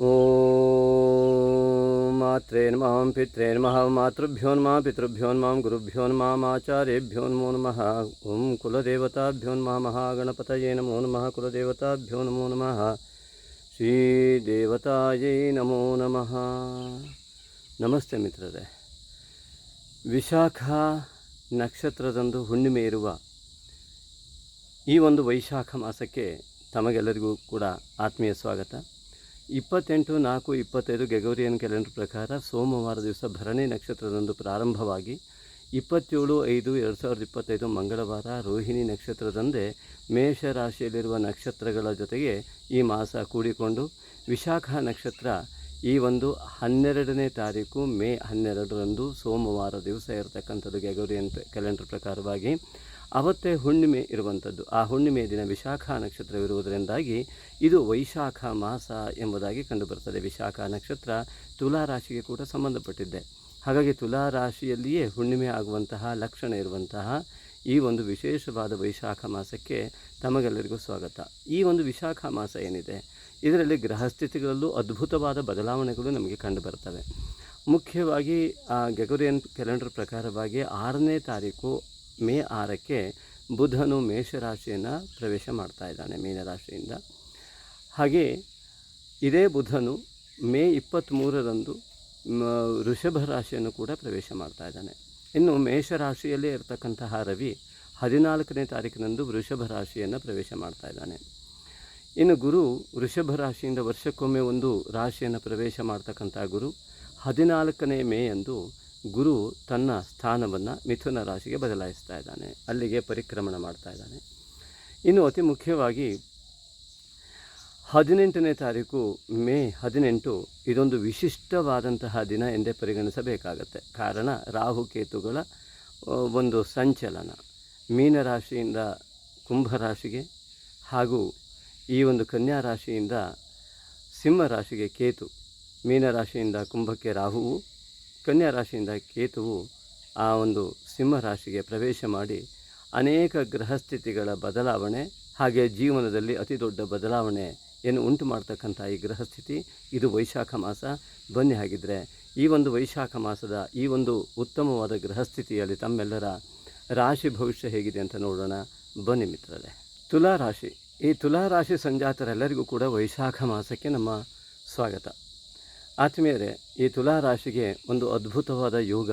ॐ मात्रे नमः पित्रे नमः मातृभ्यो नमः पितृभ्यो नमः गुरुभ्यो नमः आचार्येभ्यो नमो नमः ॐ कुलदेवताभ्यो नमः महागणपतये नमो नमः कुलदेवताभ्यो नमो नमः ಶ್ರೀದೇವತಾಯೇ ನಮೋ ನಮಃ ನಮಸ್ತೆ ಮಿತ್ರರೇ ವಿಶಾಖ ನಕ್ಷತ್ರದಂದು ಹುಣ್ಣಿಮೆ ಇರುವ ಈ ಒಂದು ವೈಶಾಖ ಮಾಸಕ್ಕೆ ತಮಗೆಲ್ಲರಿಗೂ ಕೂಡ ಆತ್ಮೀಯ ಸ್ವಾಗತ ಇಪ್ಪತ್ತೆಂಟು, ನಾಲ್ಕು, ಇಪ್ಪತ್ತೈದು ಗೆಗೋರಿಯನ್ ಕ್ಯಾಲೆಂಡರ್ ಪ್ರಕಾರ ಸೋಮವಾರ ದಿವಸ ಭರಣಿ ನಕ್ಷತ್ರದಂದು ಪ್ರಾರಂಭವಾಗಿ ಇಪ್ಪತ್ತೇಳು, ಐದು, ಎರಡು ಸಾವಿರದ ಇಪ್ಪತ್ತೈದು ಮಂಗಳವಾರ ರೋಹಿಣಿ ನಕ್ಷತ್ರದಂದೇ ಮೇಷರಾಶಿಯಲ್ಲಿರುವ ನಕ್ಷತ್ರಗಳ ಜೊತೆಗೆ ಈ ಮಾಸ ಕೂಡಿಕೊಂಡು ವಿಶಾಖ ನಕ್ಷತ್ರ ಈ ಒಂದು ಹನ್ನೆರಡನೇ ತಾರೀಕು, ಮೇ ಹನ್ನೆರಡರಂದು ಸೋಮವಾರ ದಿವಸ ಇರತಕ್ಕಂಥದ್ದು ಗೆಗೋರಿಯನ್ ಕ್ಯಾಲೆಂಡರ್ ಪ್ರಕಾರವಾಗಿ ಅವತ್ತೇ ಹುಣ್ಣಿಮೆ ಇರುವಂಥದ್ದು. ಆ ಹುಣ್ಣಿಮೆಯ ದಿನ ವಿಶಾಖ ನಕ್ಷತ್ರವಿರುವುದರಿಂದಾಗಿ ಇದು ವೈಶಾಖ ಮಾಸ ಎಂಬುದಾಗಿ ಕಂಡುಬರುತ್ತದೆ ವಿಶಾಖ ನಕ್ಷತ್ರ ತುಲಾ ರಾಶಿಗೆ ಕೂಡ ಸಂಬಂಧಪಟ್ಟಿದ್ದೆ. ಹಾಗಾಗಿ ತುಲಾ ರಾಶಿಯಲ್ಲಿಯೇ ಹುಣ್ಣಿಮೆ ಆಗುವಂತಹ ಲಕ್ಷಣ ಇರುವಂತಹ ಈ ಒಂದು ವಿಶೇಷವಾದ ವೈಶಾಖ ಮಾಸಕ್ಕೆ ತಮಗೆಲ್ಲರಿಗೂ ಸ್ವಾಗತ. ಈ ಒಂದು ವಿಶಾಖ ಮಾಸ ಏನಿದೆ? ಇದರಲ್ಲಿ ಗ್ರಹಸ್ಥಿತಿಗಳಲ್ಲೂ ಅದ್ಭುತವಾದ ಬದಲಾವಣೆಗಳು ನಮಗೆ ಕಂಡುಬರ್ತವೆ. ಮುಖ್ಯವಾಗಿ ಆ ಗೆಗೋರಿಯನ್ ಕ್ಯಾಲೆಂಡರ್ ಪ್ರಕಾರವಾಗಿ ಆರನೇ ತಾರೀಕು ಮೇ ಆರಕ್ಕೆ ಬುಧನು ಮೇಷರಾಶಿಯನ್ನು ಪ್ರವೇಶ ಮಾಡ್ತಾ ಇದ್ದಾನೆ ಮೀನರಾಶಿಯಿಂದ. ಹಾಗೆ ಇದೇ ಬುಧನು ಮೇ ಇಪ್ಪತ್ತ್ಮೂರರಂದು ವೃಷಭ ರಾಶಿಯನ್ನು ಕೂಡ ಪ್ರವೇಶ ಮಾಡ್ತಾ ಇದ್ದಾನೆ. ಇನ್ನು ಮೇಷರಾಶಿಯಲ್ಲೇ ಇರತಕ್ಕಂತಹ ರವಿ ಹದಿನಾಲ್ಕನೇ ತಾರೀಕಿನಂದು ವೃಷಭ ರಾಶಿಯನ್ನು ಪ್ರವೇಶ ಮಾಡ್ತಾ ಇದ್ದಾನೆ. ಇನ್ನು ಗುರು ವೃಷಭ ರಾಶಿಯಿಂದ ವರ್ಷಕ್ಕೊಮ್ಮೆ ಒಂದು ರಾಶಿಯನ್ನು ಪ್ರವೇಶ ಮಾಡ್ತಕ್ಕಂಥ ಗುರು ಹದಿನಾಲ್ಕನೇ ಮೇ ಎಂದು ಗುರು ತನ್ನ ಸ್ಥಾನವನ್ನು ಮಿಥುನ ರಾಶಿಗೆ ಬದಲಾಯಿಸ್ತಾ ಇದ್ದಾನೆ. ಅಲ್ಲಿಗೆ ಪರಿಕ್ರಮಣ ಮಾಡ್ತಾ ಇದ್ದಾನೆ. ಇನ್ನು ಅತಿ ಮುಖ್ಯವಾಗಿ ಹದಿನೆಂಟನೇ ತಾರೀಕು, ಮೇ ಹದಿನೆಂಟು ಇದೊಂದು ವಿಶಿಷ್ಟವಾದಂತಹ ದಿನ ಎಂದೇ ಪರಿಗಣಿಸಬೇಕಾಗತ್ತೆ. ಕಾರಣ ರಾಹುಕೇತುಗಳ ಒಂದು ಸಂಚಲನ. ಮೀನರಾಶಿಯಿಂದ ಕುಂಭರಾಶಿಗೆ ಹಾಗೂ ಈ ಒಂದು ಕನ್ಯಾ ರಾಶಿಯಿಂದ ಸಿಂಹ ರಾಶಿಗೆ ಕೇತು. ಮೀನರಾಶಿಯಿಂದ ಕುಂಭಕ್ಕೆ ರಾಹುವು ಕನ್ಯಾ ರಾಶಿಯಿಂದ ಕೇತುವು ಆ ಒಂದು ಸಿಂಹ ರಾಶಿಗೆ ಪ್ರವೇಶ ಮಾಡಿ ಅನೇಕ ಗ್ರಹಸ್ಥಿತಿಗಳ ಬದಲಾವಣೆ ಹಾಗೆ ಜೀವನದಲ್ಲಿ ಅತಿ ದೊಡ್ಡ ಬದಲಾವಣೆ ಏನು ಉಂಟು ಮಾಡ್ತಕ್ಕಂಥ ಈ ಗ್ರಹಸ್ಥಿತಿ ಇದು ವೈಶಾಖ ಮಾಸ. ಬನ್ನಿ ಹಾಗಿದ್ರೆ ಈ ಒಂದು ವೈಶಾಖ ಮಾಸದ ಈ ಒಂದು ಉತ್ತಮವಾದ ಗ್ರಹಸ್ಥಿತಿಯಲ್ಲಿ ತಮ್ಮೆಲ್ಲರ ರಾಶಿ ಭವಿಷ್ಯ ಹೇಗಿದೆ ಅಂತ ನೋಡೋಣ. ಬನ್ನಿ ಮಿತ್ರರೇ. ತುಲಾ ರಾಶಿ. ಈ ತುಲಾ ರಾಶಿ ಸಂಜಾತರೆಲ್ಲರಿಗೂ ಕೂಡ ವೈಶಾಖ ಮಾಸಕ್ಕೆ ನಮ್ಮ ಸ್ವಾಗತ. ಆತ್ಮೀಯರೇ, ಈ ತುಲಾ ರಾಶಿಗೆ ಒಂದು ಅದ್ಭುತವಾದ ಯೋಗ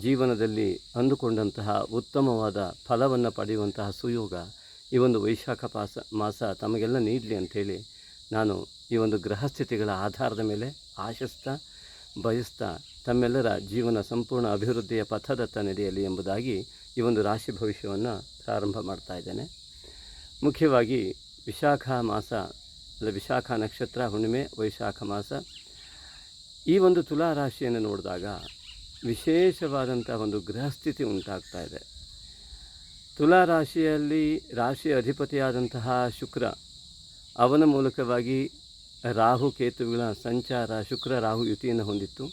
ಜೀವನದಲ್ಲಿ ಅಂದುಕೊಂಡಂತಹ ಉತ್ತಮವಾದ ಫಲವನ್ನು ಪಡೆಯುವಂತಹ ಸುಯೋಗ ಈ ಒಂದು ವೈಶಾಖ ಪಾಸ, ಮಾಸ ತಮಗೆಲ್ಲ ನೀಡಲಿ ಅಂಥೇಳಿ ನಾನು ಈ ಒಂದು ಗ್ರಹಸ್ಥಿತಿಗಳ ಆಧಾರದ ಮೇಲೆ ಆಶಿಸ್ತಾ, ಬಯಸ್ತಾ ತಮ್ಮೆಲ್ಲರ ಜೀವನ ಸಂಪೂರ್ಣ ಅಭಿವೃದ್ಧಿಯ ಪಥದತ್ತ ನಡೆಯಲಿ ಎಂಬುದಾಗಿ ಈ ಒಂದು ರಾಶಿ ಭವಿಷ್ಯವನ್ನು ಪ್ರಾರಂಭ ಮಾಡ್ತಾ ಇದ್ದೇನೆ. ಮುಖ್ಯವಾಗಿ ವಿಶಾಖ ಮಾಸ ಅಲ್ಲ ವಿಶಾಖ ನಕ್ಷತ್ರ ಹುಣ್ಣಿಮೆ, ವೈಶಾಖ ಮಾಸ ಈ ಒಂದು ತುಲಾ ರಾಶಿಯನ್ನು ನೋಡಿದಾಗ ವಿಶೇಷವಾದಂಥ ಒಂದು ಗೃಹಸ್ಥಿತಿ ಉಂಟಾಗ್ತಾ ಇದೆ. ತುಲಾ ರಾಶಿಯಲ್ಲಿ ರಾಶಿ ಅಧಿಪತಿಯಾದಂತಹ ಶುಕ್ರ, ಅವನ ಮೂಲಕವಾಗಿ ರಾಹು ಕೇತುಗಳ ಸಂಚಾರ ಶುಕ್ರ, ರಾಹು ಯುತಿಯನ್ನು ಹೊಂದಿತ್ತು.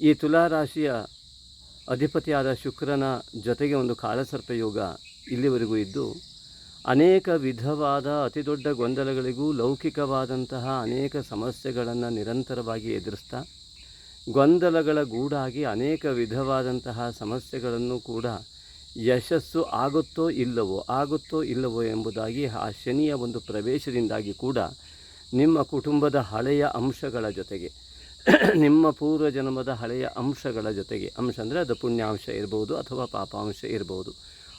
ಈ ತುಲಾ ರಾಶಿಯ ಅಧಿಪತಿಯಾದ ಶುಕ್ರನ ಜೊತೆಗೆ ಒಂದು ಕಾಳಸರ್ಪಯೋಗ ಇಲ್ಲಿವರೆಗೂ ಇದ್ದು ಅನೇಕ ವಿಧವಾದ ಅತಿ ದೊಡ್ಡ ಗೊಂದಲಗಳಿಗೂ ಲೌಕಿಕವಾದಂತಹ ಅನೇಕ ಸಮಸ್ಯೆಗಳನ್ನು ನಿರಂತರವಾಗಿ ಎದುರಿಸ್ತಾ, ಗೊಂದಲಗಳ ಗೂಡಾಗಿ ಅನೇಕ ವಿಧವಾದಂತಹ ಸಮಸ್ಯೆಗಳನ್ನು ಕೂಡ ಯಶಸ್ಸು ಆಗುತ್ತೋ ಇಲ್ಲವೋ ಆಗುತ್ತೋ ಇಲ್ಲವೋ ಎಂಬುದಾಗಿ ಆ ಶನಿಯ ಒಂದು ಪ್ರವೇಶದಿಂದಾಗಿ ಕೂಡ ನಿಮ್ಮ ಕುಟುಂಬದ ಹಳೆಯ ಅಂಶಗಳ ಜೊತೆಗೆ, ನಿಮ್ಮ ಪೂರ್ವ ಜನ್ಮದ ಹಳೆಯ ಅಂಶಗಳ ಜೊತೆಗೆ, ಅಂಶ ಅಂದರೆ ಅದು ಪುಣ್ಯಾಂಶ ಇರ್ಬೋದು ಅಥವಾ ಪಾಪಾಂಶ ಇರ್ಬೋದು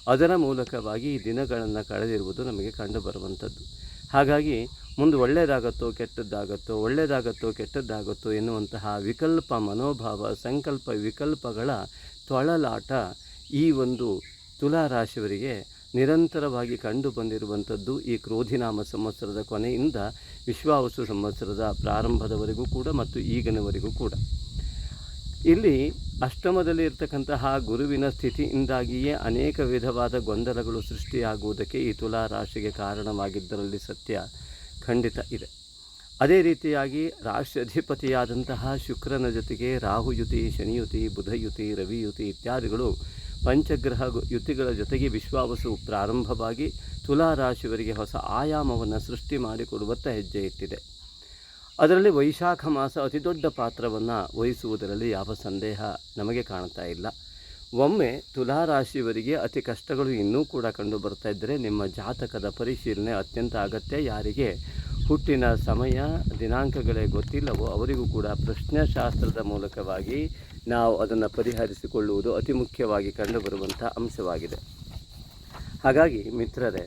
ಅದರ ಮೂಲಕವಾಗಿ ಈ ದಿನಗಳನ್ನು ಕಳೆದಿರುವುದು ನಮಗೆ ಕಂಡು ಬರುವಂಥದ್ದು ಹಾಗಾಗಿ ಮುಂದೆ ಒಳ್ಳೆಯದಾಗತ್ತೋ ಕೆಟ್ಟದ್ದಾಗತ್ತೋ ಒಳ್ಳೆಯದಾಗತ್ತೋ ಕೆಟ್ಟದ್ದಾಗತ್ತೋ ಎನ್ನುವಂತಹ ವಿಕಲ್ಪ ಮನೋಭಾವ, ಸಂಕಲ್ಪ ವಿಕಲ್ಪಗಳ ತೊಳಲಾಟ ಈ ಒಂದು ತುಲಾ ರಾಶಿಯವರಿಗೆ ನಿರಂತರವಾಗಿ ಕಂಡು ಬಂದಿರುವಂಥದ್ದು ಈ ಕ್ರೋಧಿನಾಮ ಸಂವತ್ಸರದ ಕೊನೆಯಿಂದ ವಿಶ್ವಾವಸು ಸಂವತ್ಸರದ ಪ್ರಾರಂಭದವರೆಗೂ ಕೂಡ ಮತ್ತು ಈಗಿನವರೆಗೂ ಕೂಡ. ಇಲ್ಲಿ ಅಷ್ಟಮದಲ್ಲಿ ಇರತಕ್ಕಂತಹ ಗುರುವಿನ ಸ್ಥಿತಿಯಿಂದಾಗಿಯೇ ಅನೇಕ ವಿಧವಾದ ಗೊಂದಲಗಳು ಸೃಷ್ಟಿಯಾಗುವುದಕ್ಕೆ ಈ ತುಲಾ ರಾಶಿಗೆ ಕಾರಣವಾಗಿದ್ದರಲ್ಲಿ ಸತ್ಯ ಖಂಡಿತ ಇದೆ. ಅದೇ ರೀತಿಯಾಗಿ ರಾಶಿ ಅಧಿಪತಿಯಾದಂತಹ ಶುಕ್ರನ ಜೊತೆಗೆ ರಾಹುಯುತಿ, ಶನಿಯುತಿ, ಬುಧಯುತಿ, ರವಿಯುತಿ ಇತ್ಯಾದಿಗಳು ಪಂಚಗ್ರಹ ಯುತಿಗಳ ಜೊತೆಗೆ ವಿಶ್ವಾವಸು ಪ್ರಾರಂಭವಾಗಿ ತುಲಾ ರಾಶಿಯವರಿಗೆ ಹೊಸ ಆಯಾಮವನ್ನು ಸೃಷ್ಟಿ ಮಾಡಿಕೊಡುವತ್ತ ಹೆಜ್ಜೆ ಇಟ್ಟಿದೆ. ಅದರಲ್ಲಿ ವೈಶಾಖ ಮಾಸ ಅತಿ ದೊಡ್ಡ ಪಾತ್ರವನ್ನು ವಹಿಸುವುದರಲ್ಲಿ ಯಾವ ಸಂದೇಹ ನಮಗೆ ಕಾಣ್ತಾ ಇಲ್ಲ. ಒಮ್ಮೆ ತುಲಾರಾಶಿಯವರಿಗೆ ಅತಿ ಕಷ್ಟಗಳು ಇನ್ನೂ ಕೂಡ ಕಂಡು ಬರ್ತಾ ಇದ್ದರೆ ನಿಮ್ಮ ಜಾತಕದ ಪರಿಶೀಲನೆ ಅತ್ಯಂತ ಅಗತ್ಯ. ಯಾರಿಗೆ ಹುಟ್ಟಿನ ಸಮಯ, ದಿನಾಂಕಗಳೇ ಗೊತ್ತಿಲ್ಲವೋ ಅವರಿಗೂ ಕೂಡ ಪ್ರಶ್ನೆಶಾಸ್ತ್ರದ ಮೂಲಕವಾಗಿ ನಾವು ಅದನ್ನು ಪರಿಹರಿಸಿಕೊಳ್ಳುವುದು ಅತಿ ಮುಖ್ಯವಾಗಿ ಕಂಡುಬರುವಂಥ ಅಂಶವಾಗಿದೆ. ಹಾಗಾಗಿ ಮಿತ್ರರೇ,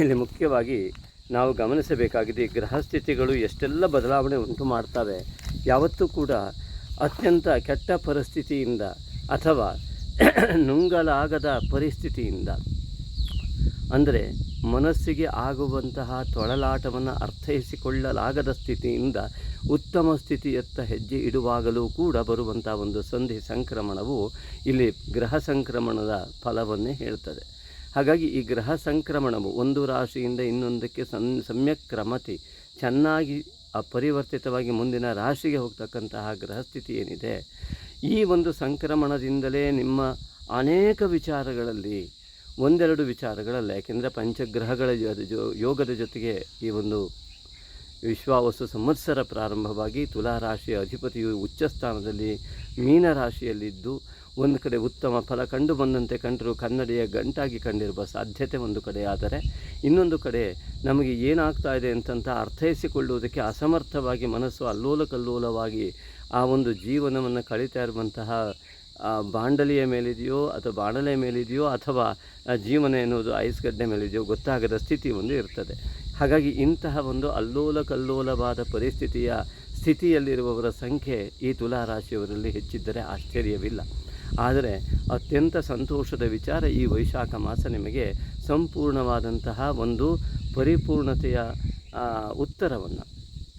ಇಲ್ಲಿ ಮುಖ್ಯವಾಗಿ ನಾವು ಗಮನಿಸಬೇಕಾಗಿದೆ ಈ ಗ್ರಹಸ್ಥಿತಿಗಳು ಎಷ್ಟೆಲ್ಲ ಬದಲಾವಣೆ ಉಂಟು ಮಾಡ್ತವೆ. ಯಾವತ್ತೂ ಕೂಡ ಅತ್ಯಂತ ಕೆಟ್ಟ ಪರಿಸ್ಥಿತಿಯಿಂದ ಅಥವಾ ನುಂಗಲಾಗದ ಪರಿಸ್ಥಿತಿಯಿಂದ. ಅಂದರೆ ಮನಸ್ಸಿಗೆ ಆಗುವಂತಹ ತೊಳಲಾಟವನ್ನು ಅರ್ಥೈಸಿಕೊಳ್ಳಲಾಗದ ಸ್ಥಿತಿಯಿಂದ ಉತ್ತಮ ಸ್ಥಿತಿಯತ್ತ ಹೆಜ್ಜೆ ಇಡುವಾಗಲೂ ಕೂಡ ಬರುವಂಥ ಒಂದು ಸಂಧಿ ಸಂಕ್ರಮಣವು ಇಲ್ಲಿ ಗ್ರಹ ಸಂಕ್ರಮಣದ ಫಲವನ್ನೇ ಹೇಳ್ತದೆ. ಹಾಗಾಗಿ ಈ ಗ್ರಹ ಸಂಕ್ರಮಣವು ಒಂದು ರಾಶಿಯಿಂದ ಇನ್ನೊಂದಕ್ಕೆ ಸನ್, ಸಮ್ಯಕ್ ಕ್ರಮತಿ, ಚೆನ್ನಾಗಿ ಅಪರಿವರ್ತಿತವಾಗಿ ಮುಂದಿನ ರಾಶಿಗೆ ಹೋಗ್ತಕ್ಕಂತಹ ಗ್ರಹಸ್ಥಿತಿ ಏನಿದೆ? ಈ ಒಂದು ಸಂಕ್ರಮಣದಿಂದಲೇ ನಿಮ್ಮ ಅನೇಕ ವಿಚಾರಗಳಲ್ಲಿ, ಒಂದೆರಡು ವಿಚಾರಗಳಲ್ಲ, ಯಾಕೆಂದರೆ ಪಂಚಗ್ರಹಗಳ ಯೋಗದ ಜೊತೆಗೆ ಈ ಒಂದು ವಿಶ್ವಾವಸು ಸಂವತ್ಸರ ಪ್ರಾರಂಭವಾಗಿ ತುಲಾ ರಾಶಿಯ ಅಧಿಪತಿಯು ಉಚ್ಚ ಸ್ಥಾನದಲ್ಲಿ ಮೀನರಾಶಿಯಲ್ಲಿದ್ದು ಒಂದು ಕಡೆ ಉತ್ತಮ ಫಲ ಕಂಡು ಬಂದಂತೆ ಕಂಡರೂ ಕನ್ನಡಿಯ ಗಂಟಾಗಿ ಕಂಡಿರುವ ಸಾಧ್ಯತೆ ಒಂದು ಕಡೆ ಆದರೆ, ಇನ್ನೊಂದು ಕಡೆ ನಮಗೆ ಏನಾಗ್ತಾ ಇದೆ ಅಂತಂತ ಅರ್ಥೈಸಿಕೊಳ್ಳುವುದಕ್ಕೆ ಅಸಮರ್ಥವಾಗಿ ಮನಸ್ಸು ಅಲ್ಲೋಲ ಕಲ್ಲೋಲವಾಗಿ ಆ ಒಂದು ಜೀವನವನ್ನು ಕಳೀತಾ ಇರುವಂತಹ ಬಾಂಡಲಿಯ ಮೇಲಿದೆಯೋ ಅಥವಾ ಬಾಣಲೆಯ ಮೇಲಿದೆಯೋ ಅಥವಾ ಜೀವನ ಎನ್ನುವುದು ಐಸ್ಗಡ್ಡೆ ಮೇಲಿದೆಯೋ ಗೊತ್ತಾಗದ ಸ್ಥಿತಿ ಒಂದು ಇರ್ತದೆ. ಹಾಗಾಗಿ ಇಂತಹ ಒಂದು ಅಲ್ಲೋಲ ಕಲ್ಲೋಲವಾದ ಪರಿಸ್ಥಿತಿಯ ಸ್ಥಿತಿಯಲ್ಲಿರುವವರ ಸಂಖ್ಯೆ ಈ ತುಲಾರಾಶಿಯವರಲ್ಲಿ ಹೆಚ್ಚಿದ್ದರೆ ಆಶ್ಚರ್ಯವಿಲ್ಲ. ಆದರೆ ಅತ್ಯಂತ ಸಂತೋಷದ ವಿಚಾರ ಈ ವೈಶಾಖ ಮಾಸ ನಿಮಗೆ ಸಂಪೂರ್ಣವಾದಂತಹ ಒಂದು ಪರಿಪೂರ್ಣತೆಯ ಉತ್ತರವನ್ನು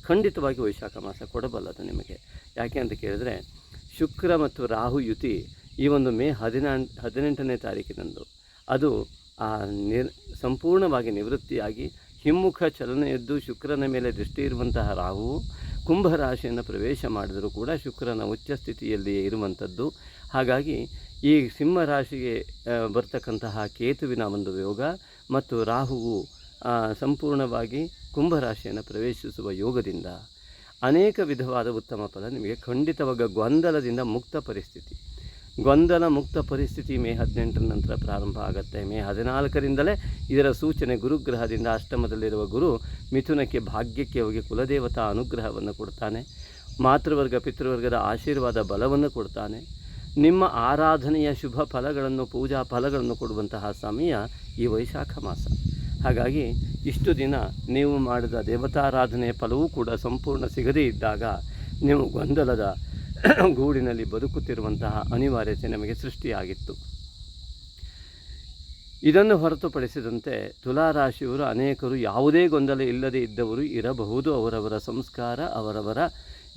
ಖಂಡಿತವಾಗಿ ವೈಶಾಖ ಮಾಸ ಕೊಡಬಲ್ಲದು ನಿಮಗೆ. ಯಾಕೆ ಅಂತ ಕೇಳಿದರೆ ಶುಕ್ರ ಮತ್ತು ರಾಹು ಯುತಿ ಈ ಒಂದು ಮೇ ಹದಿನಾನ್ ಹದಿನೆಂಟನೇ ತಾರೀಕಿನಂದು. ಅದು ನಿರ್, ಸಂಪೂರ್ಣವಾಗಿ ನಿವೃತ್ತಿಯಾಗಿ ಹಿಮ್ಮುಖ ಚಲನೆಯದ್ದು ಶುಕ್ರನ ಮೇಲೆ ದೃಷ್ಟಿ ಇರುವಂತಹ ರಾಹು ಕುಂಭರಾಶಿಯನ್ನು ಪ್ರವೇಶ ಮಾಡಿದರೂ ಕೂಡ ಶುಕ್ರನ ಉಚ್ಚ ಸ್ಥಿತಿಯಲ್ಲಿಯೇ ಇರುವಂಥದ್ದು. ಹಾಗಾಗಿ ಈ ಸಿಂಹ ರಾಶಿಗೆ ಆ, ಬರ್ತಕ್ಕಂತಹ ಕೇತುವಿನ ಒಂದು ಯೋಗ ಮತ್ತು ರಾಹುವು ಸಂಪೂರ್ಣವಾಗಿ ಕುಂಭರಾಶಿಯನ್ನು ಪ್ರವೇಶಿಸುವ ಯೋಗದಿಂದ ಅನೇಕ ವಿಧವಾದ ಉತ್ತಮ ಫಲ ನಿಮಗೆ ಖಂಡಿತವಾಗ ಗೊಂದಲದಿಂದ ಮುಕ್ತ ಪರಿಸ್ಥಿತಿ. ಗೊಂದಲ ಮುಕ್ತ ಪರಿಸ್ಥಿತಿ ಮೇ ಹದಿನೆಂಟರ ನಂತರ ಪ್ರಾರಂಭ ಆಗುತ್ತೆ. ಮೇ ಹದಿನಾಲ್ಕರಿಂದಲೇ ಇದರ ಸೂಚನೆ ಗುರುಗ್ರಹದಿಂದ ಅಷ್ಟಮದಲ್ಲಿರುವ ಗುರು ಮಿಥುನಕ್ಕೆ ಭಾಗ್ಯಕ್ಕೆ ಹೋಗಿ ಕುಲದೇವತಾ ಅನುಗ್ರಹವನ್ನು ಕೊಡ್ತಾನೆ. ಮಾತೃವರ್ಗ, ಪಿತೃವರ್ಗದ ಆಶೀರ್ವಾದ ಬಲವನ್ನು ಕೊಡ್ತಾನೆ. ನಿಮ್ಮ ಆರಾಧನೆಯ ಶುಭ ಫಲಗಳನ್ನು, ಪೂಜಾ ಫಲಗಳನ್ನು ಕೊಡುವಂತಹ ಸಮಯ ಈ ವೈಶಾಖ ಮಾಸ. ಹಾಗಾಗಿ ಇಷ್ಟು ದಿನ ನೀವು ಮಾಡಿದ ದೇವತಾರಾಧನೆಯ ಫಲವೂ ಕೂಡ ಸಂಪೂರ್ಣ ಸಿಗದೇ ಇದ್ದಾಗ ನೀವು ಗೊಂದಲದ ಗೂಡಿನಲ್ಲಿ ಬದುಕುತ್ತಿರುವಂತಹ ಅನಿವಾರ್ಯತೆ ನಮಗೆ ಸೃಷ್ಟಿಯಾಗಿತ್ತು. ಇದನ್ನು ಹೊರತುಪಡಿಸಿದಂತೆ ತುಲಾರಾಶಿಯವರು ಅನೇಕರು ಯಾವುದೇ ಗೊಂದಲ ಇಲ್ಲದೆ ಇದ್ದವರು ಇರಬಹುದು. ಅವರವರ ಸಂಸ್ಕಾರ, ಅವರವರ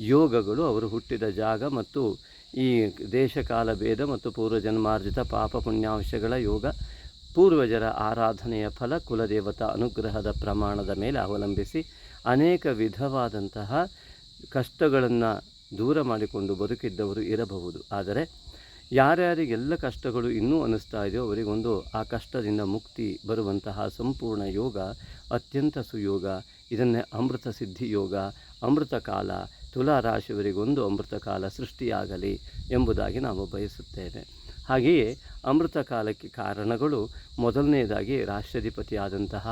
ಯೋಗಗಳು, ಅವರು ಹುಟ್ಟಿದ ಜಾಗ ಮತ್ತು ಈ ದೇಶಕಾಲ ಭೇದ ಮತ್ತು ಪೂರ್ವಜನ್ಮಾರ್ಜಿತ ಪಾಪ ಪುಣ್ಯಾಂಶಗಳ ಯೋಗ, ಪೂರ್ವಜರ ಆರಾಧನೆಯ ಫಲ, ಕುಲದೇವತಾ ಅನುಗ್ರಹದ ಪ್ರಮಾಣದ ಮೇಲೆ ಅವಲಂಬಿಸಿ ಅನೇಕ ವಿಧವಾದಂತಹ ಕಷ್ಟಗಳನ್ನು ದೂರ ಮಾಡಿಕೊಂಡು ಬದುಕಿದ್ದವರು ಇರಬಹುದು. ಆದರೆ ಯಾರ್ಯಾರಿಗೆಲ್ಲ ಕಷ್ಟಗಳು ಇನ್ನೂ ಅನ್ನಿಸ್ತಾ ಇದೆಯೋ ಅವರಿಗೊಂದು ಆ ಕಷ್ಟದಿಂದ ಮುಕ್ತಿ ಬರುವಂತಹ ಸಂಪೂರ್ಣ ಯೋಗ, ಅತ್ಯಂತ ಸುಯೋಗ, ಇದನ್ನೇ ಅಮೃತ ಸಿದ್ಧಿ ಯೋಗ, ಅಮೃತ ಕಾಲ, ತುಲಾ ರಾಶಿಯವರಿಗೊಂದು ಅಮೃತ ಕಾಲ ಸೃಷ್ಟಿಯಾಗಲಿ ಎಂಬುದಾಗಿ ನಾವು ಬಯಸುತ್ತೇವೆ. ಹಾಗೆಯೇ ಅಮೃತ ಕಾಲಕ್ಕೆ ಕಾರಣಗಳು ಮೊದಲನೆಯದಾಗಿ ರಾಷ್ಟ್ರಾಧಿಪತಿಯಾದಂತಹ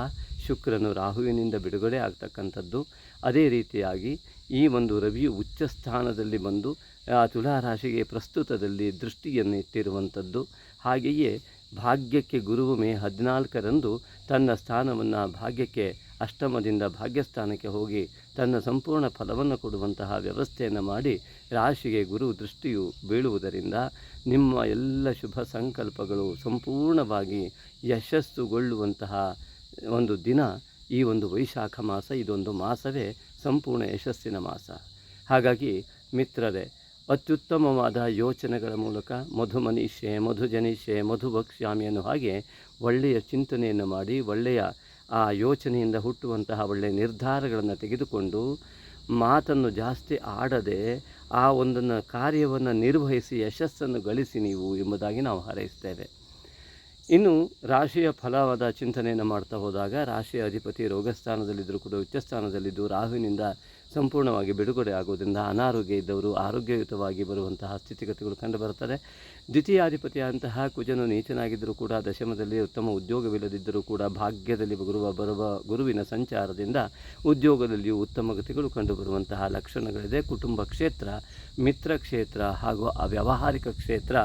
ಶುಕ್ರನು ರಾಹುವಿನಿಂದ ಬಿಡುಗಡೆ ಆಗ್ತಕ್ಕಂಥದ್ದು. ಅದೇ ರೀತಿಯಾಗಿ ಈ ಒಂದು ರವಿಯು ಉಚ್ಚ ಸ್ಥಾನದಲ್ಲಿ ಬಂದು, ಆ ತುಲಾ ರಾಶಿಗೆ ಪ್ರಸ್ತುತದಲ್ಲಿ ದೃಷ್ಟಿಯನ್ನು ಇಟ್ಟಿರುವಂಥದ್ದು ಹಾಗೆಯೇ ಭಾಗ್ಯಕ್ಕೆ ಗುರುವು ಮೇ ಹದಿನಾಲ್ಕರಂದು ತನ್ನ ಸ್ಥಾನವನ್ನು ಭಾಗ್ಯಕ್ಕೆ ಅಷ್ಟಮದಿಂದ ಭಾಗ್ಯಸ್ಥಾನಕ್ಕೆ ಹೋಗಿ ತನ್ನ ಸಂಪೂರ್ಣ ಫಲವನ್ನು ಕೊಡುವಂತಹ ವ್ಯವಸ್ಥೆಯನ್ನು ಮಾಡಿ ರಾಶಿಗೆ ಗುರು ದೃಷ್ಟಿಯು ಬೀಳುವುದರಿಂದ ನಿಮ್ಮ ಎಲ್ಲ ಶುಭ ಸಂಕಲ್ಪಗಳು ಸಂಪೂರ್ಣವಾಗಿ ಯಶಸ್ಸುಗೊಳ್ಳುವಂತಹ ಒಂದು ದಿನ ಈ ಒಂದು ವೈಶಾಖ ಮಾಸ, ಇದೊಂದು ಮಾಸವೇ ಸಂಪೂರ್ಣ ಯಶಸ್ಸಿನ ಮಾಸ. ಹಾಗಾಗಿ ಮಿತ್ರರೇ, ಅತ್ಯುತ್ತಮವಾದ ಯೋಚನೆಗಳ ಮೂಲಕ ಮಧುಮನೀಷೆ, ಮಧುಜನೀಷೆ ಮಧು ಜನಿಷೆ ಮಧು ಭಕ್ಷ್ಯಾಮಿ ಅನ್ನೋ ಹಾಗೆ ಒಳ್ಳೆಯ ಚಿಂತನೆಯನ್ನು ಮಾಡಿ, ಒಳ್ಳೆಯ ಆ ಯೋಚನೆಯಿಂದ ಹುಟ್ಟುವಂತಹ ಒಳ್ಳೆಯ ನಿರ್ಧಾರಗಳನ್ನು ತೆಗೆದುಕೊಂಡು ಮಾತನ್ನು ಜಾಸ್ತಿ ಆಡದೆ ಆ ಒಂದನ್ನು ಕಾರ್ಯವನ್ನು ನಿರ್ವಹಿಸಿ ಯಶಸ್ಸನ್ನು ಗಳಿಸಿ ನೀವು ಎಂಬುದಾಗಿ ನಾವು ಹಾರೈಸ್ತೇವೆ. ಇನ್ನು ರಾಶಿಯ ಫಲವಾದ ಚಿಂತನೆಯನ್ನು ಮಾಡ್ತಾ ಹೋದಾಗ ರಾಶಿಯ ಅಧಿಪತಿ ರೋಗಸ್ಥಾನದಲ್ಲಿದ್ದರೂ ಕೂಡ ಉಚ್ಚಸ್ಥಾನದಲ್ಲಿದ್ದು ರಾಹುವಿನಿಂದ ಸಂಪೂರ್ಣವಾಗಿ ಬಿಡುಗಡೆ ಆಗುವುದರಿಂದ ಅನಾರೋಗ್ಯ ಇದ್ದವರು ಆರೋಗ್ಯಯುತವಾಗಿ ಬರುವಂತಹ ಸ್ಥಿತಿಗತಿಗಳು ಕಂಡುಬರುತ್ತದೆ ದ್ವಿತೀಯಾಧಿಪತಿಯಂತಹ ಕುಜನು ನೀಚನಾಗಿದ್ದರೂ ಕೂಡ ದಶಮದಲ್ಲಿ ಉತ್ತಮ ಉದ್ಯೋಗವಿಲ್ಲದಿದ್ದರೂ ಕೂಡ ಭಾಗ್ಯದಲ್ಲಿ ಗುರುವ ಬರುವ ಗುರುವಿನ ಸಂಚಾರದಿಂದ ಉದ್ಯೋಗದಲ್ಲಿಯೂ ಉತ್ತಮ ಗತಿಗಳು ಕಂಡುಬರುವಂತಹ ಲಕ್ಷಣಗಳಿದೆ. ಕುಟುಂಬ ಕ್ಷೇತ್ರ, ಮಿತ್ರ ಕ್ಷೇತ್ರ ಹಾಗೂ ವ್ಯಾವಹಾರಿಕ ಕ್ಷೇತ್ರ,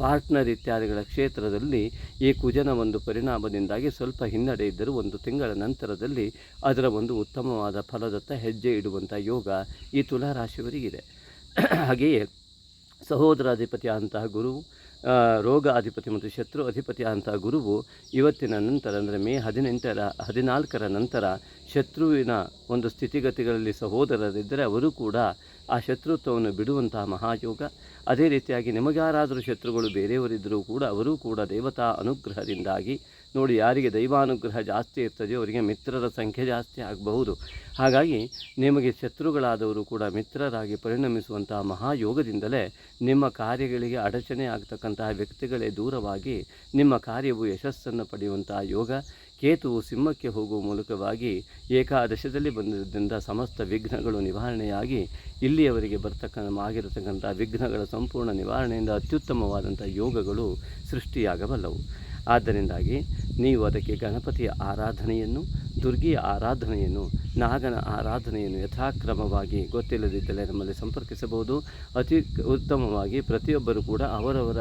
ಪಾರ್ಟ್ನರ್ ಇತ್ಯಾದಿಗಳ ಕ್ಷೇತ್ರದಲ್ಲಿ ಈ ಕುಜನ ಒಂದು ಪರಿಣಾಮದಿಂದಾಗಿ ಸ್ವಲ್ಪ ಹಿನ್ನಡೆ ಇದ್ದರೂ ಒಂದು ತಿಂಗಳ ನಂತರದಲ್ಲಿ ಅದರ ಒಂದು ಉತ್ತಮವಾದ ಫಲದತ್ತ ಹೆಜ್ಜೆ ಇಡುವಂಥ ಯೋಗ ಈ ತುಲಾರಾಶಿಯವರಿಗಿದೆ ಹಾಗೆಯೇ ಸಹೋದರಾಧಿಪತಿ ಅಂತಹ ಗುರು ರೋಗ ಅಧಿಪತಿ ಮತ್ತು ಶತ್ರು ಅಧಿಪತಿ ಅಂತಹ ಗುರುವು ಇವತ್ತಿನ ನಂತರ, ಅಂದರೆ ಮೇ ಹದಿನೆಂಟರ, ಹದಿನಾಲ್ಕರ ನಂತರ ಶತ್ರುವಿನ ಒಂದು ಸ್ಥಿತಿಗತಿಗಳಲ್ಲಿ ಸಹೋದರರಿದ್ದರೆ ಅವರು ಕೂಡ ಆ ಶತ್ರುತ್ವವನ್ನು ಬಿಡುವಂತಹ ಮಹಾಯೋಗ. ಅದೇ ರೀತಿಯಾಗಿ ನಿಮಗಾರಾದರೂ ಶತ್ರುಗಳು ಬೇರೆಯವರಿದ್ದರೂ ಕೂಡ ಅವರೂ ಕೂಡ ದೇವತಾ ಅನುಗ್ರಹದಿಂದಾಗಿ ನೋಡಿ ಯಾರಿಗೆ ದೈವಾನುಗ್ರಹ ಜಾಸ್ತಿ ಇರ್ತದೆ ಅವರಿಗೆ ಮಿತ್ರರ ಸಂಖ್ಯೆ ಜಾಸ್ತಿ ಆಗಬಹುದು. ಹಾಗಾಗಿ ನಿಮಗೆ ಶತ್ರುಗಳಾದವರು ಕೂಡ ಮಿತ್ರರಾಗಿ ಪರಿಣಮಿಸುವಂತಹ ಮಹಾಯೋಗದಿಂದಲೇ ನಿಮ್ಮ ಕಾರ್ಯಗಳಿಗೆ ಅಡಚಣೆ ಆಗ್ತಕ್ಕಂತಹ ವ್ಯಕ್ತಿಗಳೇ ದೂರವಾಗಿ ನಿಮ್ಮ ಕಾರ್ಯವು ಯಶಸ್ಸನ್ನು ಪಡೆಯುವಂತಹ ಯೋಗ, ಕೇತುವು ಸಿಂಹಕ್ಕೆ ಹೋಗುವ ಮೂಲಕವಾಗಿ ಏಕಾದಶದಲ್ಲಿ ಬಂದಿದ್ದರಿಂದ ಸಮಸ್ತ ವಿಘ್ನಗಳು ನಿವಾರಣೆಯಾಗಿ ಇಲ್ಲಿಯವರಿಗೆ ಬರ್ತಕ್ಕ ಆಗಿರತಕ್ಕಂಥ ವಿಘ್ನಗಳ ಸಂಪೂರ್ಣ ನಿವಾರಣೆಯಿಂದ ಅತ್ಯುತ್ತಮವಾದಂಥ ಯೋಗಗಳು ಸೃಷ್ಟಿಯಾಗಬಲ್ಲವು. ಆದ್ದರಿಂದಾಗಿ ನೀವು ಅದಕ್ಕೆ ಗಣಪತಿಯ ಆರಾಧನೆಯನ್ನು, ದುರ್ಗಿಯ ಆರಾಧನೆಯನ್ನು, ನಾಗನ ಆರಾಧನೆಯನ್ನು ಯಥಾಕ್ರಮವಾಗಿ ಗೊತ್ತಿಲ್ಲದಿದ್ದರೆ ನಮ್ಮಲ್ಲಿ ಸಂಪರ್ಕಿಸಬಹುದು. ಅತಿ ಉತ್ತಮವಾಗಿ ಪ್ರತಿಯೊಬ್ಬರು ಕೂಡ ಅವರವರ